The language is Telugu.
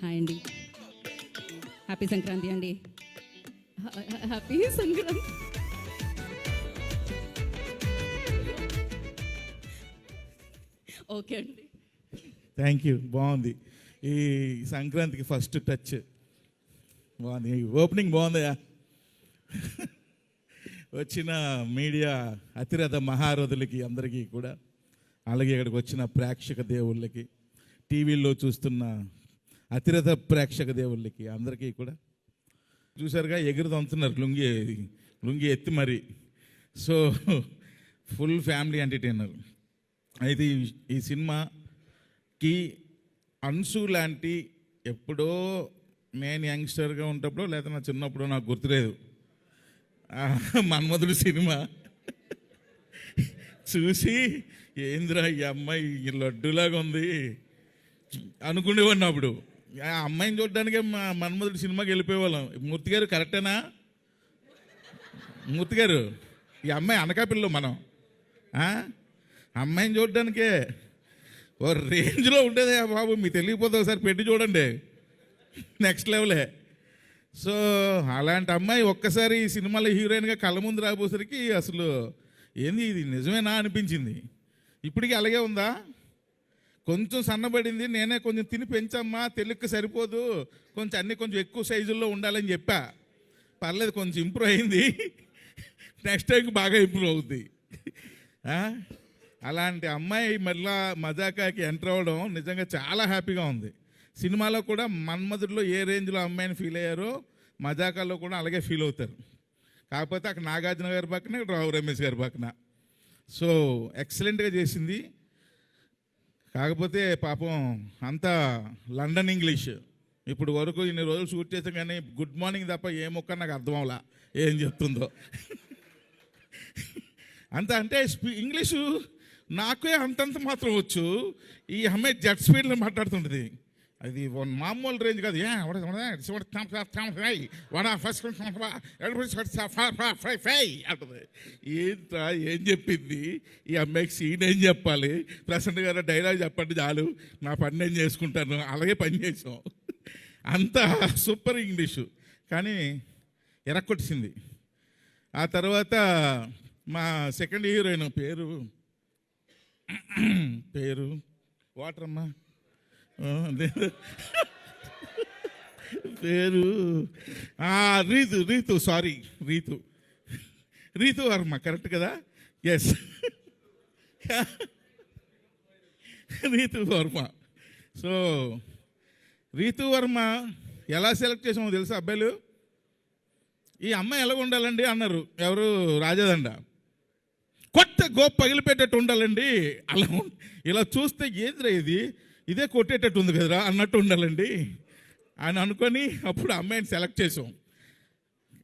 హాయ్ అండి. హ్యాపీ సంక్రాంతి అండి. హ్యాపీ సంక్రాంతి. ఓకే అండి. థ్యాంక్ యూ బాగుంది. ఈ సంక్రాంతికి ఫస్ట్ టచ్ బాగుంది. ఓపెనింగ్ బాగుందా. వచ్చిన మీడియా అతిరథ మహారథులకి అందరికీ కూడా అలాగే ఇక్కడికి వచ్చిన ప్రేక్షక దేవుళ్ళకి టీవీల్లో చూస్తున్న అతిరథ ప్రేక్షక దేవుళ్ళకి అందరికీ కూడా. చూసారుగా ఎగురు తంతున్నారు లుంగి లుంగి ఎత్తి మరి. So full family entertainer. అయితే ఈ- సినిమాకి అన్సు లాంటి ఎప్పుడో నేను యంగ్స్టర్గా ఉన్నప్పుడు లేదా నా చిన్నప్పుడు నాకు గుర్తులేదు. మన్మధుడు సినిమా. చూసి ఏంద్రా ఈ అమ్మాయి ఈ లడ్డులాగా ఉంది? అనుకునేవాడిని అప్పుడు. ఆ అమ్మాయిని చూడడానికే మా మన్మధుడు సినిమాకి వెళ్ళిపోయేవాళ్ళం. మూర్తి గారు కరెక్టేనా? మూర్తి గారు ఈ అమ్మాయి అనకాపిల్ల మనం. అమ్మాయిని చూడడానికే. ఓ రేంజ్లో ఉండేది బాబు మీకు తెలియకపోతే ఒకసారి పెట్టి చూడండి. నెక్స్ట్ లెవెలే సో అలాంటి అమ్మాయి ఒక్కసారి ఈ సినిమాలో హీరోయిన్గా కళ్ళ ముందు రాబోసరికి అసలు ఏంది ఇది? నిజమేనా అనిపించింది. ఇప్పటికీ అలాగే ఉందా? కొంచెం సన్నబడింది నేనే కొంచెం తిని పెంచమ్మా తెలుగుకి సరిపోదు. కొంచెం అన్ని కొంచెం ఎక్కువ సైజుల్లో ఉండాలని చెప్పా. పర్లేదు కొంచెం ఇంప్రూవ్ అయింది. నెక్స్ట్ టైంకి బాగా ఇంప్రూవ్ అవుద్ది. అలాంటి అమ్మాయి మళ్ళా మజాకాకి ఎంటర్ అవ్వడం నిజంగా చాలా హ్యాపీగా ఉంది. సినిమాలో కూడా మన్మధుడిలో ఏ రేంజ్లో అమ్మాయిని ఫీల్ అయ్యారో మజాకాలో కూడా అలాగే ఫీల్ అవుతారు. కాకపోతే అక్కడ నాగార్జున గారి పక్కన రావు రమేష్ గారి పక్కన. సో ఎక్సలెంట్గా చేసింది. కాకపోతే పాపం అంతా లండన్ ఇంగ్లీష్. ఇప్పుడు వరకు ఇన్ని రోజులు షూట్ చేసాం కానీ గుడ్ మార్నింగ్ తప్ప ఏ మొక్క నాకు అర్థం అవలా. ఏం చెప్తుందో. అంత అంటే స్పీ ఇంగ్లీషు నాకే అంతంత మాత్రం వచ్చు. ఈ అమ్మాయి జెట్ స్పీడ్లో మాట్లాడుతుంటుంది. అది మామూలు రేంజ్ కాదు. ఏ vada- first fry, first fry- fry- ఏంట్రా ఏం చెప్పింది? ఈ అమ్మాయికి సీన్ ఏం చెప్పాలి? ప్రసన్న గారు డైలాగ్ చెప్పండి చాలు. నా పని నేను చేసుకుంటాను. అలాగే పని చేసాం. అంత సూపర్ ఇంగ్లీషు. కానీ ఎరక్కొట్టింది. ఆ తర్వాత మా సెకండ్ హీరోయిన్ పేరు పేరు వాటర్ అమ్మా పేరు. రీతు రీతు సారీ రీతు. రీతు వర్మ కరెక్ట్ కదా? ఎస్ రీతు వర్మ. సో రీతు వర్మ ఎలా సెలెక్ట్ చేసామో తెలుసా అబ్బాయిలు? ఈ అమ్మాయి ఎలా ఉండాలండి అన్నారు. ఎవరు? రాజదండ. కొత్త గోప్ పగిలిపెట్టేట్టు ఉండాలండి. అలా ఉం- ఇలా చూస్తే ఏంద్రా ఇది? ఇదే కొట్టేటట్టు ఉంది కదరా అన్నట్టు ఉండాలండి. అని అనుకొని అప్పుడు అమ్మాయిని సెలెక్ట్ చేసాం.